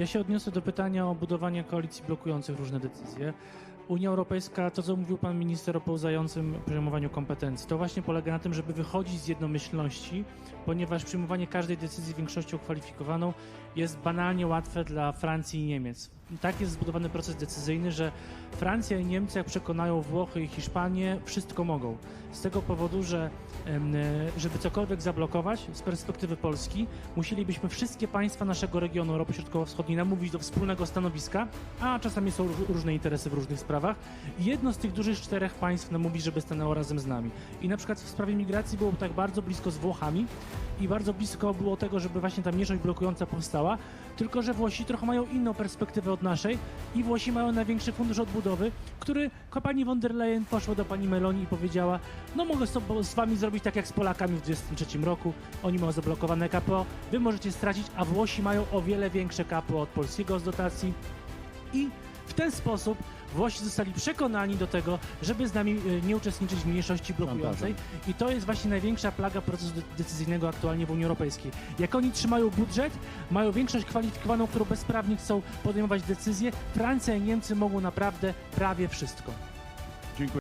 Ja się odniosę do pytania o budowanie koalicji blokujących różne decyzje. Unia Europejska, to co mówił pan minister o pełzającym przyjmowaniu kompetencji, to właśnie polega na tym, żeby wychodzić z jednomyślności, ponieważ przyjmowanie każdej decyzji większością kwalifikowaną jest banalnie łatwe dla Francji i Niemiec. Tak jest zbudowany proces decyzyjny, że Francja i Niemcy, jak przekonają Włochy i Hiszpanię, wszystko mogą. Z tego powodu, że e, żeby cokolwiek zablokować z perspektywy Polski, musielibyśmy wszystkie państwa naszego regionu Europy Środkowo-Wschodniej namówić do wspólnego stanowiska, a czasami są ró- różne interesy w różnych sprawach. Jedno z tych dużych czterech państw namówi, żeby stanęło razem z nami. I na przykład w sprawie migracji było tak bardzo blisko z Włochami i bardzo blisko było tego, żeby właśnie ta mniejszość blokująca powstała, tylko że Włosi trochę mają inną perspektywę od naszej i Włosi mają największy fundusz odbudowy, który pani von der Leyen poszła do pani Meloni i powiedziała, no mogę z, wami zrobić tak jak z Polakami w 2023 roku, oni mają zablokowane KPO, wy możecie stracić, a Włosi mają o wiele większe KPO od polskiego z dotacji. I w ten sposób Włosi zostali przekonani do tego, żeby z nami e, nie uczestniczyć w mniejszości blokującej. I to jest właśnie największa plaga procesu de- decyzyjnego aktualnie w Unii Europejskiej. Jak oni trzymają budżet, mają większość kwalifikowaną, którą bezprawnie chcą podejmować decyzje, Francja i Niemcy mogą naprawdę prawie wszystko.